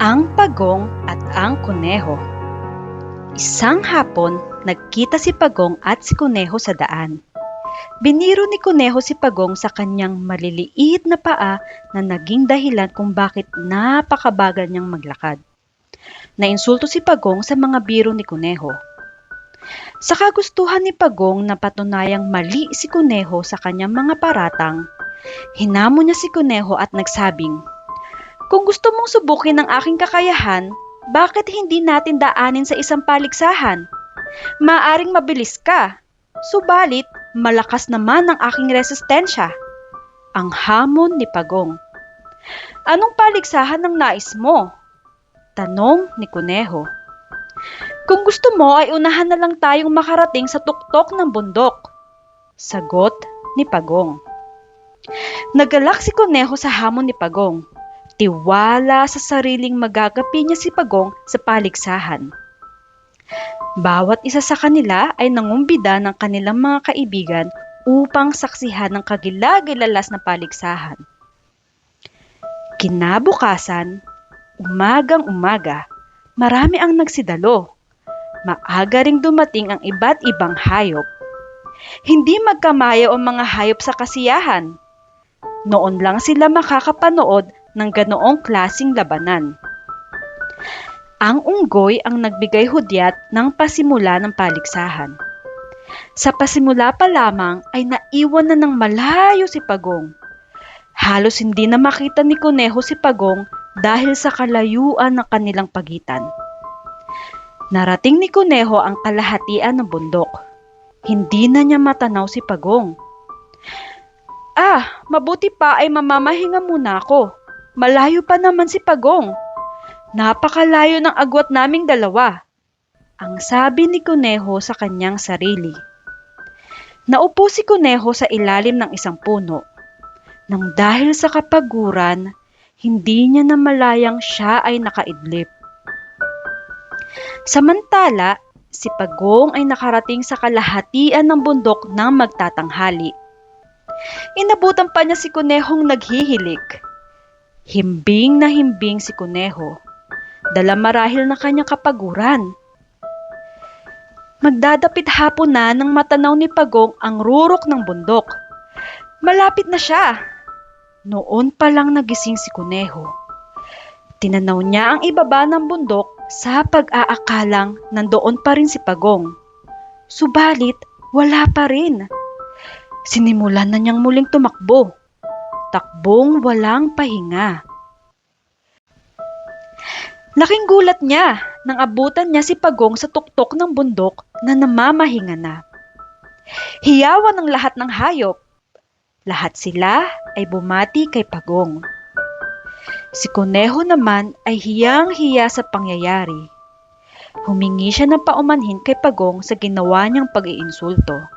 Ang Pagong at ang Kuneho Isang hapon, nagkita si Pagong at si Kuneho sa daan. Biniro ni Kuneho si Pagong sa kanyang maliliit na paa na naging dahilan kung bakit napakabagal niyang maglakad. Nainsulto si Pagong sa mga biro ni Kuneho. Sa kagustuhan ni Pagong na patunayang mali si Kuneho sa kanyang mga paratang, hinamo niya si Kuneho at nagsabing, Kung gusto mong subukin ang aking kakayahan, bakit hindi natin daanin sa isang paligsahan? Maaring mabilis ka, subalit malakas naman ang aking resistensya. Ang hamon ni Pagong. Anong paligsahan ang nais mo? Tanong ni Kuneho. Kung gusto mo ay unahan na lang tayong makarating sa tuktok ng bundok. Sagot ni Pagong. Nagalak si Kuneho sa hamon ni Pagong. Tiwala sa sariling magagapi niya si Pagong sa paligsahan. Bawat isa sa kanila ay nangumbida ng kanilang mga kaibigan upang saksihan ng kagilagilalas na paligsahan. Kinabukasan, umagang umaga, marami ang nagsidalo. Maaga ring dumating ang iba't ibang hayop. Hindi magkamayaw ang mga hayop sa kasiyahan. Noon lang sila makakapanood ng ganoong klasing labanan. Ang unggoy ang nagbigay hudyat ng pasimula ng paligsahan. Sa pasimula pa lamang ay naiwan na ng malayo si Pagong. Halos hindi na makita ni Kuneho si Pagong dahil sa kalayuan ng kanilang pagitan. Narating ni Kuneho ang kalahatian ng bundok. Hindi na niya matanaw si Pagong. Ah, mabuti pa ay mamamahinga muna ako. Malayo pa naman si Pagong. Napakalayo ng agwat naming dalawa. Ang sabi ni Kuneho sa kanyang sarili. Naupo si Kuneho sa ilalim ng isang puno. Nang dahil sa kapaguran, hindi niya namalayang siya ay nakaidlip. Samantala, si Pagong ay nakarating sa kalahatian ng bundok ng magtatanghali. Inabutan pa niya si Kunehong naghihilik. Himbing na himbing si Kuneho. Dala marahil na kanyang kapaguran. Magdadapit hapon na nang matanaw ni Pagong ang rurok ng bundok. Malapit na siya. Noon pa lang nagising si Kuneho. Tinanaw niya ang ibaba ng bundok sa pag-aakalang nandoon pa rin si Pagong. Subalit, wala pa rin. Sinimulan na niyang muling tumakbo. Takbong walang pahinga. Laking gulat niya nang abutan niya si Pagong sa tuktok ng bundok na namamahinga na. Hiyawan ng lahat ng hayop. Lahat sila ay bumati kay Pagong. Si Kuneho naman ay hiyang-hiya sa pangyayari. Humingi siya ng paumanhin kay Pagong sa ginawa niyang pag-iinsulto.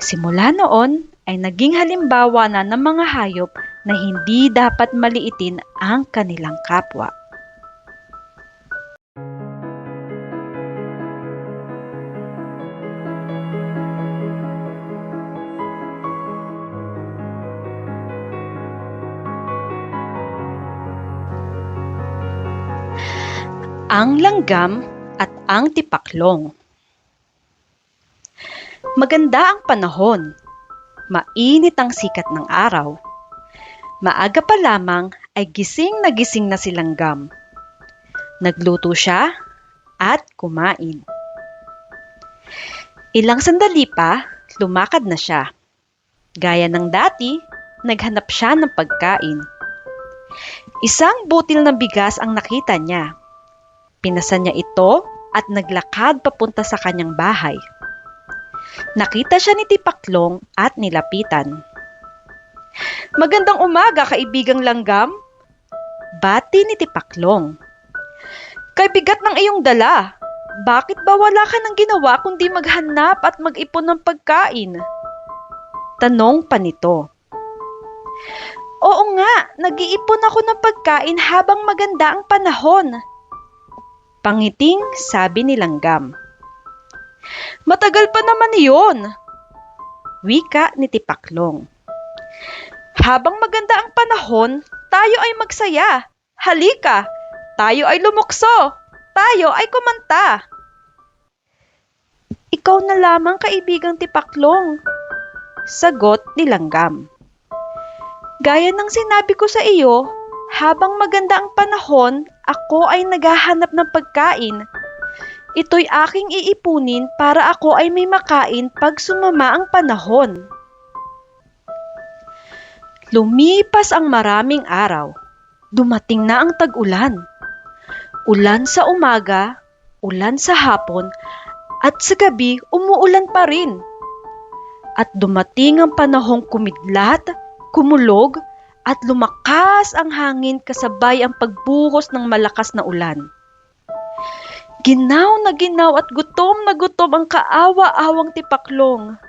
Simula noon ay naging halimbawa na ng mga hayop na hindi dapat maliitin ang kanilang kapwa. Ang langgam at ang tipaklong. Maganda ang panahon. Mainit ang sikat ng araw. Maaga pa lamang ay gising na gising na si langgam. Nagluto siya at kumain. Ilang sandali pa, lumakad na siya. Gaya ng dati, naghanap siya ng pagkain. Isang butil ng bigas ang nakita niya. Pinasan niya ito at naglakad papunta sa kanyang bahay. Nakita siya ni Tipaklong at nilapitan. Magandang umaga, kaibigang langgam. Bati ni Tipaklong. Kaibigat ng iyong dala. Bakit ba wala ka ng ginawa kundi maghanap at mag-ipon ng pagkain? Tanong pa nito. Oo nga, nag-iipon ako ng pagkain habang maganda ang panahon. Pangiting sabi ni Langgam. Matagal pa naman iyon. Wika ni Tipaklong. Habang maganda ang panahon, tayo ay magsaya. Halika, tayo ay lumukso. Tayo ay kumanta. Ikaw na lamang kaibigang tipaklong. Sagot ni Langgam. Gaya ng sinabi ko sa iyo, habang maganda ang panahon, ako ay naghahanap ng pagkain. Ito'y aking iipunin para ako ay may makain pag sumama ang panahon. Lumipas ang maraming araw. Dumating na ang tag-ulan. Ulan sa umaga, ulan sa hapon, at sa gabi umuulan pa rin. At dumating ang panahong kumidlat, kumulog, at lumakas ang hangin kasabay ang pagbuhos ng malakas na ulan. Ginaw na ginaw at gutom na gutom ang kaawa-awang tipaklong.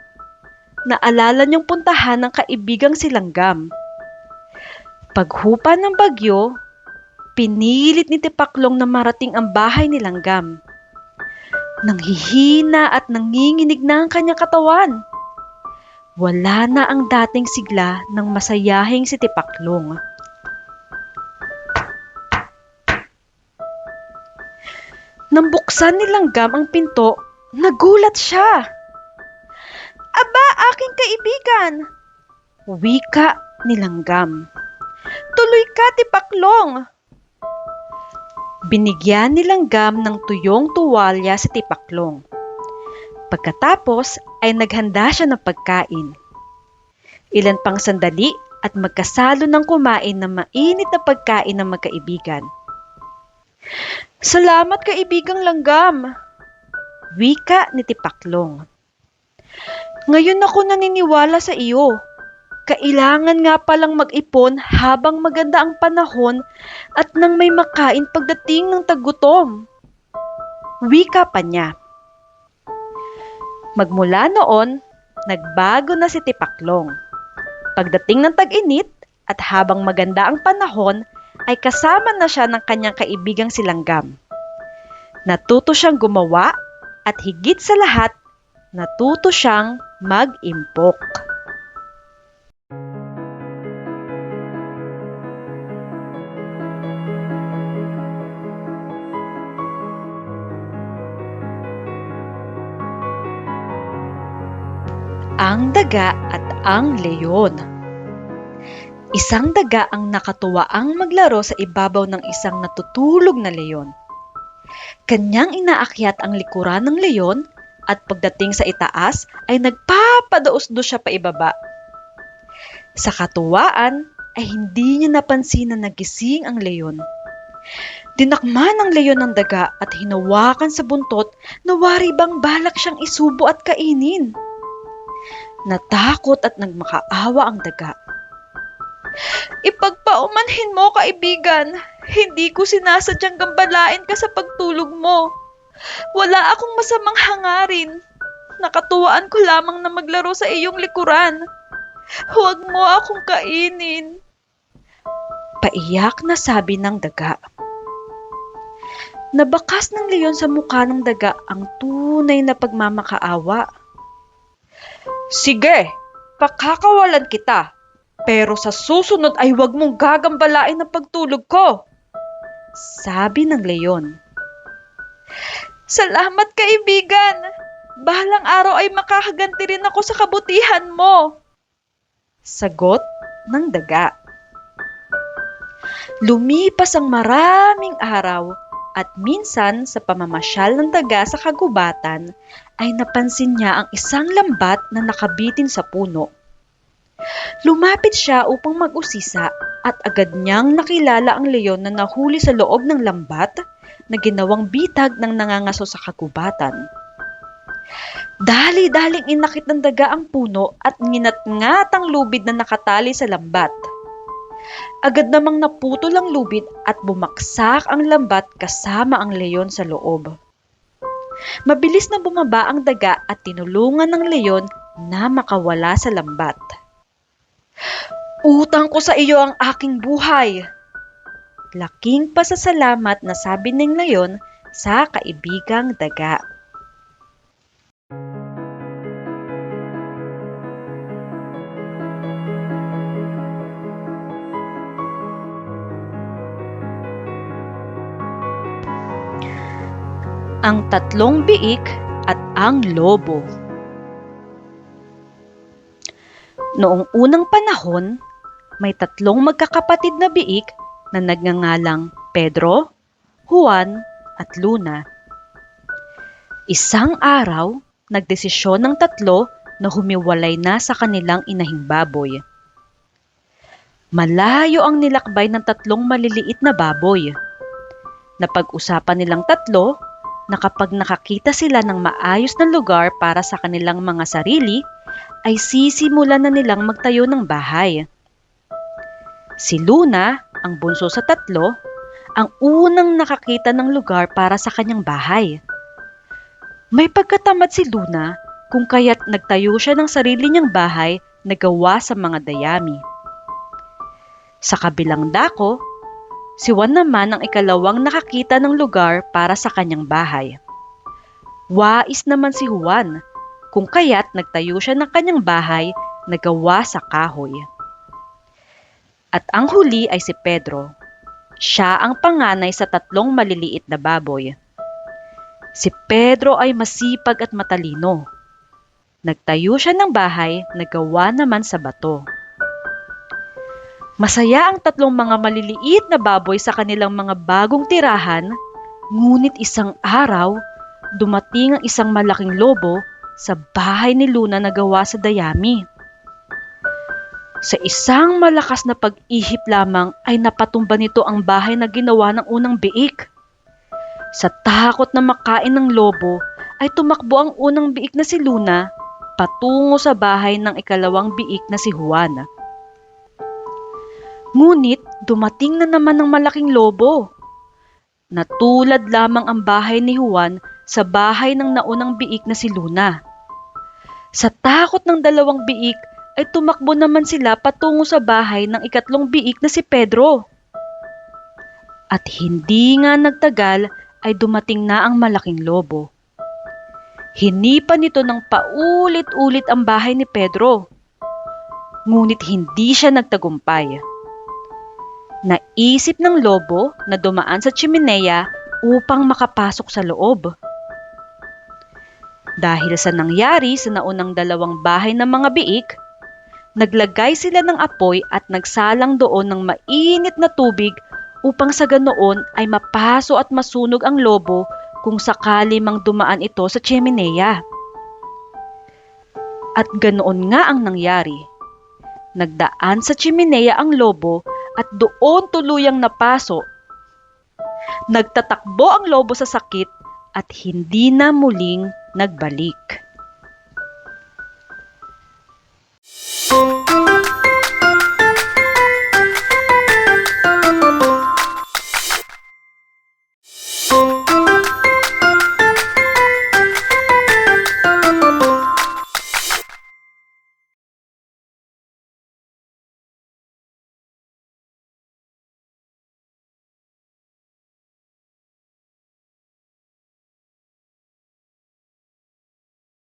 Naalala niyang puntahan ng kaibigang silanggam. Paghupa ng bagyo, pinilit ni Tipaklong na marating ang bahay ni Langgam. Nanghihina at nanginginig na ang kanyang katawan. Wala na ang dating sigla ng masayahing si Tipaklong. Nang buksan ni Langgam ang pinto, nagulat siya. Aba, aking kaibigan! Wika ni Langgam. Tuloy ka, Tipaklong! Binigyan ni Langgam ng tuyong tuwalya si Tipaklong. Pagkatapos ay naghanda siya ng pagkain. Ilan pang sandali at magkasalo ng kumain ng mainit na pagkain ng magkaibigan. Salamat kaibigang Langgam! Wika ni Tipaklong. Ngayon ako naniniwala sa iyo. Kailangan nga palang mag-ipon habang maganda ang panahon at nang may makain pagdating ng tagutom. Wika pa niya. Magmula noon, nagbago na si Tipaklong. Pagdating ng tag-init at habang maganda ang panahon, ay kasama na siya ng kanyang kaibigang silanggam. Natuto siyang gumawa at higit sa lahat, natuto siyang mag-impok. Ang daga at ang leyon. Isang daga ang nakatuwaang maglaro sa ibabaw ng isang natutulog na leyon. Kanyang inaakyat ang likuran ng leyon at pagdating sa itaas ay nagpapadaos-dos siya pa ibaba. Sa katuwaan ay hindi niya napansin na nagising ang leyon. Dinakma ng leyon ng daga at hinawakan sa buntot na wari bang balak siyang isubo at kainin. Natakot at nagmakaawa ang daga. Ipagpaumanhin mo, kaibigan. Hindi ko sinasadyang gambalain ka sa pagtulog mo. Wala akong masamang hangarin. Nakatuwaan ko lamang na maglaro sa iyong likuran. Huwag mo akong kainin. Paiyak na sabi ng daga. Nabakas ng leyon sa mukha ng daga ang tunay na pagmamakaawa. Sige, pakakawalan kita. Pero sa susunod ay huwag mong gagambalain ang pagtulog ko. Sabi ng leyon. Salamat kaibigan. Bahalang araw ay makakaganti rin ako sa kabutihan mo. Sagot ng daga. Lumipas ang maraming araw at minsan sa pamamasyal ng daga sa kagubatan ay napansin niya ang isang lambat na nakabitin sa puno. Lumapit siya upang mag-usisa at agad niyang nakilala ang leyon na nahuli sa loob ng lambat na ginawang bitag ng nangangaso sa kagubatan. Dali-daling inakit ng daga ang puno at nginat-ngat ang lubid na nakatali sa lambat. Agad namang naputol ang lubid at bumaksak ang lambat kasama ang leyon sa loob. Mabilis na bumaba ang daga at tinulungan ng leyon na makawala sa lambat. Utang ko sa iyo ang aking buhay. Laking pasasalamat na sabi ng leyon sa kaibigang daga. Ang tatlong biik at ang lobo. Noong unang panahon, may tatlong magkakapatid na biik na nagngangalang Pedro, Juan at Luna. Isang araw, nagdesisyon ng tatlo na humiwalay na sa kanilang inahing baboy. Malayo ang nilakbay ng tatlong maliliit na baboy. Napag-usapan nilang tatlo na kapag nakakita sila ng maayos na lugar para sa kanilang mga sarili, ay sisimulan na nilang magtayo ng bahay. Si Luna, ang bunso sa tatlo, ang unang nakakita ng lugar para sa kanyang bahay. May pagkatamad si Luna kung kaya't nagtayo siya ng sarili niyang bahay na gawa sa mga dayami. Sa kabilang dako, si Juan naman ang ikalawang nakakita ng lugar para sa kanyang bahay. Wais naman si Juan, kung kaya't nagtayo siya ng kanyang bahay na gawa sa kahoy. At ang huli ay si Pedro. Siya ang panganay sa tatlong maliliit na baboy. Si Pedro ay masipag at matalino. Nagtayo siya ng bahay na gawa naman sa bato. Masaya ang tatlong mga maliliit na baboy sa kanilang mga bagong tirahan, ngunit isang araw, dumating ang isang malaking lobo sa bahay ni Luna na gawa sa dayami. Sa isang malakas na pag-ihip lamang ay napatumba nito ang bahay na ginawa ng unang biik. Sa takot na makain ng lobo ay tumakbo ang unang biik na si Luna patungo sa bahay ng ikalawang biik na si Juan. Ngunit dumating na naman ng malaking lobo. Natulad lamang ang bahay ni Juan sa bahay ng naunang biik na si Luna. Sa takot ng dalawang biik ay tumakbo naman sila patungo sa bahay ng ikatlong biik na si Pedro. At hindi nga nagtagal ay dumating na ang malaking lobo. Hinipa nito ng paulit-ulit ang bahay ni Pedro. Ngunit hindi siya nagtagumpay. Naisip ng lobo na dumaan sa chimenea upang makapasok sa loob. Dahil sa nangyari sa naunang dalawang bahay ng mga biik, naglagay sila ng apoy at nagsalang doon ng mainit na tubig upang sa ganoon ay mapaso at masunog ang lobo kung sakali mang dumaan ito sa chimenea. At ganoon nga ang nangyari. Nagdaan sa chimenea ang lobo at doon tuluyang napaso. Nagtatakbo ang lobo sa sakit at hindi na muling nagbalik.